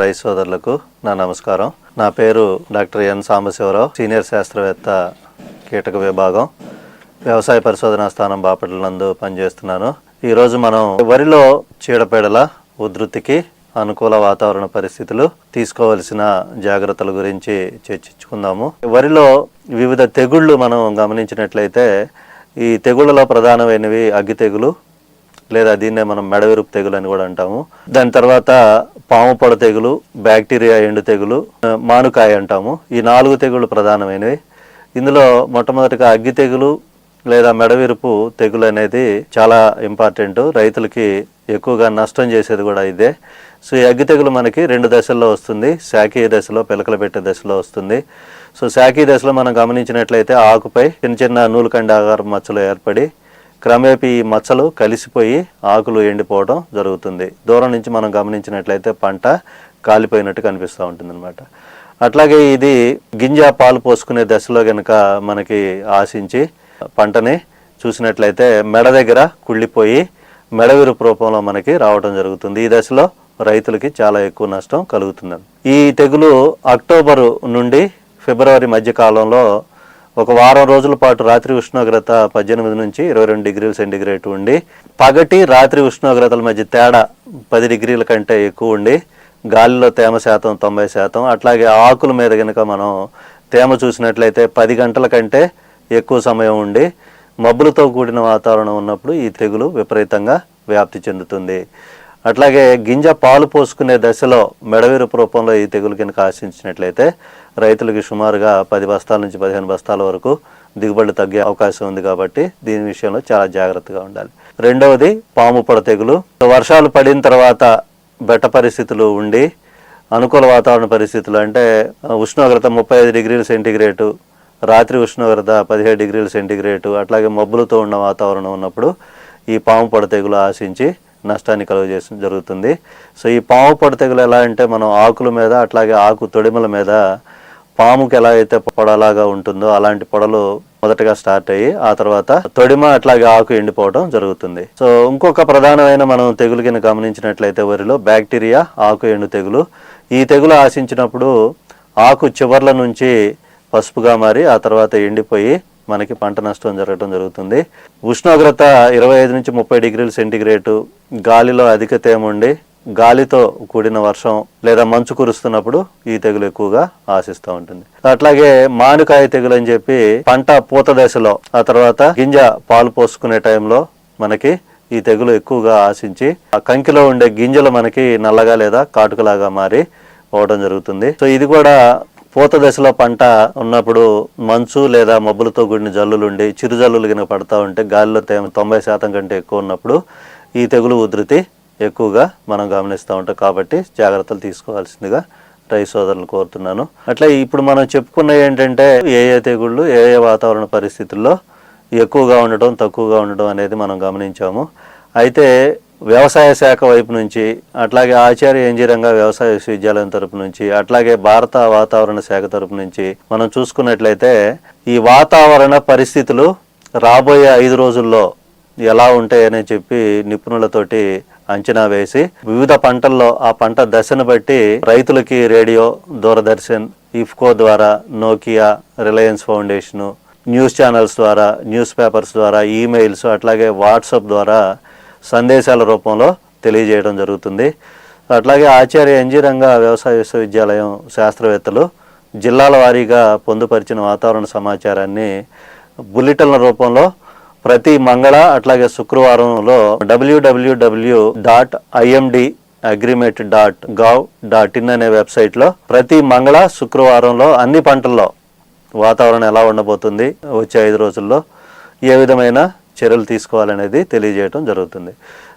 రై సోదరులకు నా నమస్కారం. నా పేరు డాక్టర్ ఎన్. సాంబశివరావు సీనియర్ శాస్త్రవేత్త కీటక విభాగం వ్యవసాయ పరిశోధనా స్థానం బాపట్ల నందు పనిచేస్తున్నాను. ఈరోజు మనం వరిలో చీడపీడల ఉధృతికి అనుకూల వాతావరణ పరిస్థితులు తీసుకోవలసిన జాగ్రత్తల గురించి చర్చించుకుందాము. వరిలో వివిధ తెగుళ్ళు మనం గమనించినట్లయితే ఈ తెగుళ్ళలో ప్రధానమైనవి అగ్గి తెగులు లేదా దీన్నే మనం మెడవిరుపు తెగులు అని కూడా అంటాము. దాని తర్వాత పాము పొడ తెగులు బ్యాక్టీరియా ఎండు తెగులు మానుకాయ అంటాము. ఈ నాలుగు తెగులు ప్రధానమైనవి. ఇందులో మొట్టమొదటిగా అగ్గి తెగులు లేదా మెడవిరుపు తెగులు అనేది చాలా ఇంపార్టెంట్. రైతులకి ఎక్కువగా నష్టం చేసేది కూడా ఇదే. సో ఈ అగ్గి తెగులు మనకి రెండు దశల్లో వస్తుంది. శాఖీయ దశలో పిలకలు పెట్టే దశలో వస్తుంది. సో శాఖీయ దశలో మనం గమనించినట్లయితే ఆకుపై చిన్న చిన్న నూలుకండ ఆకారం మచ్చలు ఏర్పడి క్రమేపీ ఈ మచ్చలు కలిసిపోయి ఆకులు ఎండిపోవడం జరుగుతుంది. దూరం నుంచి మనం గమనించినట్లయితే పంట కాలిపోయినట్టు కనిపిస్తూ ఉంటుంది అనమాట అట్లాగే ఇది గింజ పాలు పోసుకునే దశలో గనక మనకి ఆశించి పంటని చూసినట్లయితే మెడ దగ్గర కుళ్ళిపోయి మెడవిరుపు రూపంలో మనకి రావడం జరుగుతుంది. ఈ దశలో రైతులకి చాలా ఎక్కువ నష్టం కలుగుతుంది. ఈ తెగులు అక్టోబర్ నుండి ఫిబ్రవరి మధ్య కాలంలో ఒక వారం రోజుల పాటు రాత్రి ఉష్ణోగ్రత పద్దెనిమిది నుంచి ఇరవై రెండు డిగ్రీల సెంటిగ్రేడ్ ఉండి పగటి రాత్రి ఉష్ణోగ్రతల మధ్య తేడా పది డిగ్రీల కంటే ఎక్కువ ఉండి గాలిలో తేమ శాతం తొంభై శాతం అట్లాగే ఆకుల మీద కనుక మనం తేమ చూసినట్లయితే పది గంటల కంటే ఎక్కువ సమయం ఉండి మబ్బులతో కూడిన వాతావరణం ఉన్నప్పుడు ఈ తెగులు విపరీతంగా వ్యాప్తి చెందుతుంది. అట్లాగే గింజ పాలు పోసుకునే దశలో మెడవిరుపు రూపంలో ఈ తెగులు కనుక ఆశించినట్లయితే రైతులకి సుమారుగా పది బస్తాల నుంచి పదిహేను బస్తాల వరకు దిగుబడి తగ్గే అవకాశం ఉంది కాబట్టి దీని విషయంలో చాలా జాగ్రత్తగా ఉండాలి. రెండవది పాము పొడ తెగులు. వర్షాలు పడిన తర్వాత బెట్ట పరిస్థితులు ఉండి అనుకూల వాతావరణ పరిస్థితులు అంటే ఉష్ణోగ్రత ముప్పై ఐదు డిగ్రీల సెంటిగ్రేటు రాత్రి ఉష్ణోగ్రత పదిహేడు డిగ్రీల సెంటిగ్రేటు అట్లాగే మబ్బులతో ఉన్న వాతావరణం ఉన్నప్పుడు ఈ పాము పొడ తెగులు ఆశించి నష్టాన్ని కలుగజేయడం జరుగుతుంది. సో ఈ పాము పొడ తెగులు ఎలా అంటే మనం ఆకుల మీద అట్లాగే ఆకు తొడిమల మీద పాముకి ఎలా అయితే పొడలాగా ఉంటుందో అలాంటి పొడలు మొదటగా స్టార్ట్ అయ్యి ఆ తర్వాత తొడిమ అట్లాగే ఆకు ఎండిపోవడం జరుగుతుంది. సో ఇంకొక ప్రధానమైన మనం తెగులు కింద గమనించినట్లయితే వరిలో బ్యాక్టీరియా ఆకు ఎండు తెగులు. ఈ తెగులు ఆశించినప్పుడు ఆకు చివర్ల నుంచి పసుపుగా మారి ఆ తర్వాత ఎండిపోయి మనకి పంట నష్టం జరగడం జరుగుతుంది. ఉష్ణోగ్రత ఇరవై ఐదు నుంచి ముప్పై డిగ్రీల సెంటిగ్రేటు. గాలిలో అధిక తేమ ఉండి గాలితో కూడిన వర్షం లేదా మంచు కురుస్తున్నప్పుడు ఈ తెగులు ఎక్కువగా ఆశిస్తూ ఉంటుంది. అట్లాగే మానుకాయ తెగులు అని చెప్పి పంట పూత దశలో ఆ తర్వాత గింజ పాలు పోసుకునే టైంలో మనకి ఈ తెగులు ఎక్కువగా ఆశించి ఆ కంకిలో ఉండే గింజలు మనకి నల్లగా లేదా కాటుకలాగా మారి పోవడం జరుగుతుంది. సో ఇది కూడా పూత దశలో పంట ఉన్నప్పుడు మంచు లేదా మబ్బులతో కూడిన జల్లులుండి చిరుజల్లులు కనుక పడతా ఉంటే గాలిలో తేమ తొంభై శాతం కంటే ఎక్కువ ఉన్నప్పుడు ఈ తెగులు ఉధృతి ఎక్కువగా మనం గమనిస్తూ ఉంటాం. కాబట్టి జాగ్రత్తలు తీసుకోవాల్సిందిగా రై సోదరులు కోరుతున్నాను. అట్లా ఇప్పుడు మనం చెప్పుకున్న ఏంటంటే ఏ ఏ తెగుళ్ళు ఏ ఏ వాతావరణ పరిస్థితుల్లో ఎక్కువగా ఉండటం తక్కువగా ఉండడం అనేది మనం గమనించాము. అయితే వ్యవసాయ శాఖ వైపు నుంచి అట్లాగే ఆచార్య ఇంజనీరింగ్ వ్యవసాయ విశ్వవిద్యాలయం తరపు నుంచి అట్లాగే భారత వాతావరణ శాఖ తరపు నుంచి మనం చూసుకున్నట్లయితే ఈ వాతావరణ పరిస్థితులు రాబోయే ఐదు రోజుల్లో ఎలా ఉంటాయని చెప్పి నిపుణులతోటి అంచనా వేసి వివిధ పంటల్లో ఆ పంట దశను బట్టి రైతులకి రేడియో దూరదర్శన్ ఇఫ్కో ద్వారా Nokia Reliance foundation news channels ద్వారా న్యూస్ పేపర్స్ ద్వారా ఈమెయిల్స్ అట్లాగే వాట్సాప్ ద్వారా సందేశాల రూపంలో తెలియజేయడం జరుగుతుంది. అట్లాగే ఆచార్య ఎన్జి రంగ వ్యవసాయ విశ్వవిద్యాలయం శాస్త్రవేత్తలు జిల్లాల వారీగా పొందుపరిచిన వాతావరణ సమాచారాన్ని బులెటిన్ల రూపంలో ప్రతి మంగళ అట్లాగే శుక్రవారంలో W W W dot IMD agromet dot gov dot in అనే వెబ్సైట్లో ప్రతి మంగళ శుక్రవారంలో అన్ని పంటల్లో వాతావరణం ఎలా ఉండబోతుంది వచ్చే ఐదు రోజుల్లో ఏ విధమైన చర్యలు తీసుకోవాలనేది తెలియజేయడం జరుగుతుంది.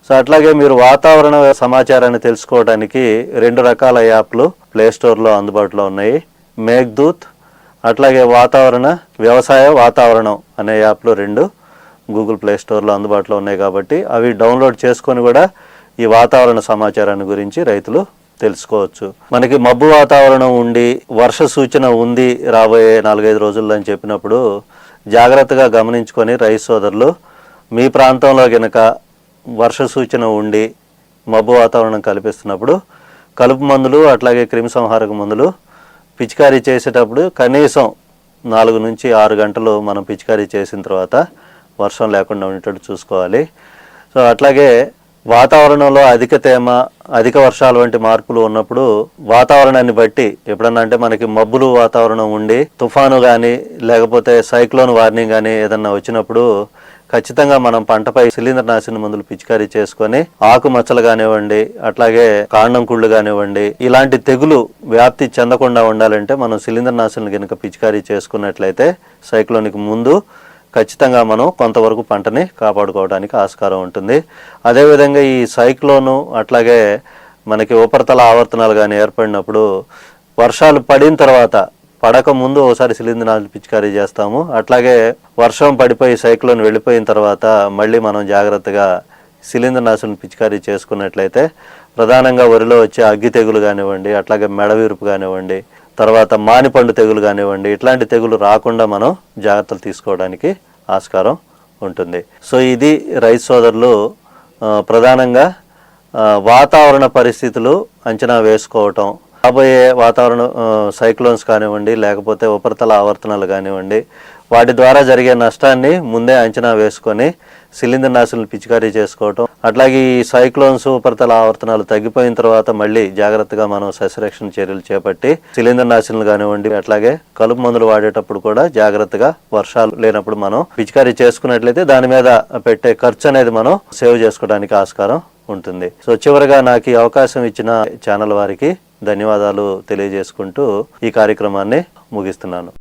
సో అట్లాగే మీరు వాతావరణ సమాచారాన్ని తెలుసుకోవడానికి రెండు రకాల యాప్లు ప్లే స్టోర్లో అందుబాటులో ఉన్నాయి. మేఘ్దూత్ అట్లాగే వాతావరణ వ్యవసాయ వాతావరణం అనే యాప్లు రెండు గూగుల్ ప్లే స్టోర్లో అందుబాటులో ఉన్నాయి కాబట్టి అవి డౌన్లోడ్ చేసుకొని కూడా ఈ వాతావరణ సమాచారాన్ని గురించి రైతులు తెలుసుకోవచ్చు. మనకి మబ్బు వాతావరణం ఉండి వర్ష సూచన ఉంది రాబోయే నాలుగైదు రోజుల్లో అని చెప్పినప్పుడు జాగ్రత్తగా గమనించుకొని రైతు సోదరులు మీ ప్రాంతంలో గనక వర్ష సూచన ఉండి మబ్బు వాతావరణం కల్పిస్తున్నప్పుడు కలుపు మందులు అట్లాగే క్రిమి సంహారక మందులు పిచికారీ చేసేటప్పుడు కనీసం నాలుగు నుంచి ఆరు గంటలు మనం పిచికారీ చేసిన తర్వాత వర్షం లేకుండా ఉండేటట్టు చూసుకోవాలి. సో అట్లాగే వాతావరణంలో అధిక తేమ అధిక వర్షాలు వంటి మార్పులు ఉన్నప్పుడు వాతావరణాన్ని బట్టి ఎప్పుడన్నా అంటే మనకి మబ్బులు వాతావరణం ఉండి తుఫాను కానీ లేకపోతే సైక్లోన్ వార్నింగ్ కానీ ఏదన్నా వచ్చినప్పుడు ఖచ్చితంగా మనం పంటపై శిలీంద్ర నాశన మందులు పిచికారీ చేసుకొని ఆకు మచ్చలు కానివ్వండి అట్లాగే కాండం కుళ్ళు కానివ్వండి ఇలాంటి తెగులు వ్యాప్తి చెందకుండా ఉండాలంటే మనం శిలీంద్ర నాశనలు కనుక పిచికారీ చేసుకున్నట్లయితే సైక్లోన్కి ముందు ఖచ్చితంగా మనం కొంతవరకు పంటని కాపాడుకోవడానికి ఆస్కారం ఉంటుంది. అదేవిధంగా ఈ సైక్లోను అట్లాగే మనకి ఉపరితల ఆవర్తనాలు కానీ ఏర్పడినప్పుడు వర్షాలు పడిన తర్వాత పడక ముందు ఒకసారి శిలీంద్రాలు పిచికారీ చేస్తాము. అట్లాగే వర్షం పడిపోయి సైక్లోన్ వెళ్ళిపోయిన తర్వాత మళ్ళీ మనం జాగ్రత్తగా శిలీంద్రనాశనం పిచికారీ చేసుకున్నట్లయితే ప్రధానంగా వరిలో వచ్చే అగ్గి తెగులు కానివ్వండి అట్లాగే మెడవీరుపు కానివ్వండి తర్వాత మానిపండు తెగులు కానివ్వండి ఇట్లాంటి తెగులు రాకుండా మనం జాగ్రత్తలు తీసుకోవడానికి ఆస్కారం ఉంటుంది. సో ఇది రైతు సోదరులు ప్రధానంగా వాతావరణ పరిస్థితులు అంచనా వేసుకోవటం రాబోయే వాతావరణ సైక్లోన్స్ కానివ్వండి లేకపోతే ఉపరితల ఆవర్తనాలు కానివ్వండి వాటి ద్వారా జరిగే నష్టాన్ని ముందే అంచనా వేసుకొని శిలీంద్ర నాశులను పిచికారీ చేసుకోవటం అట్లాగే ఈ సైక్లోన్స్ ఉపరితల ఆవర్తనాలు తగ్గిపోయిన తర్వాత మళ్ళీ జాగ్రత్తగా మనం సస్యరక్షణ చర్యలు చేపట్టి శిలీంద్ర నాశులను కానివ్వండి అట్లాగే కలుపు మందులు వాడేటప్పుడు కూడా జాగ్రత్తగా వర్షాలు లేనప్పుడు మనం పిచికారీ చేసుకున్నట్లయితే దాని మీద పెట్టే ఖర్చు అనేది మనం సేవ్ చేసుకోవడానికి ఆస్కారం ఉంటుంది. సో చివరిగా నాకు ఈ అవకాశం ఇచ్చిన ఛానల్ వారికి ధన్యవాదాలు తెలియజేసుకుంటూ ఈ కార్యక్రమాన్ని ముగిస్తున్నాను.